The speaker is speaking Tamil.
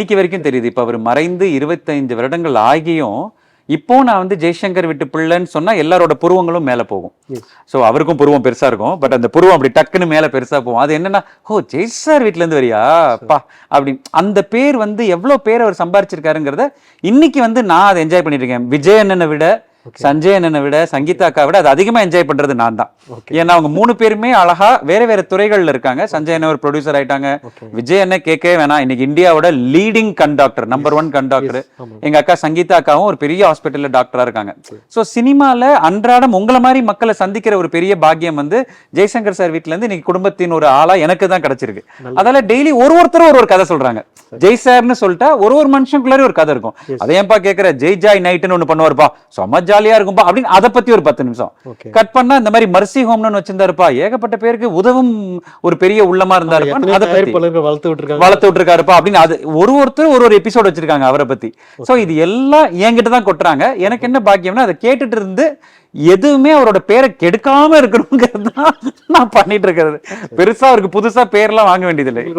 இன்னைக்கு வரைக்கும் தெரியுது. இப்ப அவர் மறைந்து இருபத்தைந்து வருடங்கள் ஆகியும் இப்போ நான் வந்து ஜெய்சங்கர் விட்டு பிள்ளைன்னு சொன்னா எல்லாரோட புருவங்களும் மேல போகும். சோ அவருக்கும் புருவம் பெருசா இருக்கும். பட் அந்த புருவம் அப்படி டக்குன்னு மேல பெருசா போகும். அது என்னன்னா ஓ ஜெய் சார் வீட்ல இருந்து வரியா? பா அப்படி. அந்த பேர் வந்து எவ்வளவு பேர் அவர் சம்பாரிச்சிருக்காருங்கிறத இன்னைக்கு வந்து நான் அதை என்ஜாய் பண்ணிட்டு இருக்கேன். விஜய் அண்ணனை விட சஞ்சய் அண்ணனை விட சங்கீதா அக்கா விட அது அதிகமா என்ஜாய் பண்றது நான் தான். ஏன்னா அவங்க மூணு பேருமே அழகா வேற வேற துறைகள்ல இருக்காங்க. சஞ்சய் அண்ணன் ஒரு ப்ரொடியூசர் ஆயிட்டாங்க. விஜய் அண்ணன் கேட்கவே வேணாம். இன்னைக்கு இந்தியாவோட leading conductor number one conductor. எங்க அக்கா சங்கீதா அக்காவும் ஒரு பெரிய ஹாஸ்பிட்டல்ல டாக்டரா இருக்காங்க. சோ சினிமால அன்றாடம் உங்களை மாதிரி மக்களை சந்திக்கிற ஒரு பெரிய பாக்கியம் வந்து ஜெய்சங்கர் சார் வீட்ல இருந்து இன்னைக்கு குடும்பத்தின் ஒரு ஆளா எனக்கு தான் கிடைச்சிருக்கு. அதால டெய்லி ஒரு ஒருத்தரும் ஒரு ஒரு கதை சொல்றாங்க. ஜெய் சார்னு சொல்லிட்டா ஒரு ஒரு மனுஷனுக்குள்ளார ஒரு கதை இருக்கும். அதை ஏன்பா கேக்குற? ஜெய் ஜாய் நைட்னு ஒண்ணு பண்ணுவாருப்பா. செம்ம ஜாலியா இருக்கும்பா அப்படின்னு அதை பத்தி ஒரு பத்து நிமிஷம். கட் பண்ணா இந்த மாதிரி மர்சி ஹோம்னு வச்சிருந்தாருப்பா. ஏகப்பட்ட பேருக்கு உதவும் ஒரு பெரிய உள்ளமா இருந்தாருப்பா அதை வளர்த்து விட்டுருக்காங்க. வளர்த்து விட்டுருக்காருப்பா அப்படின்னு அது ஒரு ஒருத்தர் ஒரு ஒரு எபிசோட் வச்சிருக்காங்க அவரை பத்தி. சோ இது எல்லாம் என்கிட்ட தான் கொட்டுறாங்க. எனக்கு என்ன பாக்கியம்னா அதை கேட்டுட்டு இருந்து எதுவுமே அவரோட பேரை கெடுக்காம இருக்கணுங்கிறது தான் நான் பண்ணிட்டு இருக்கிறது. பெருசா அவருக்கு புதுசா பேர்லாம் வாங்க வேண்டியதில்லை.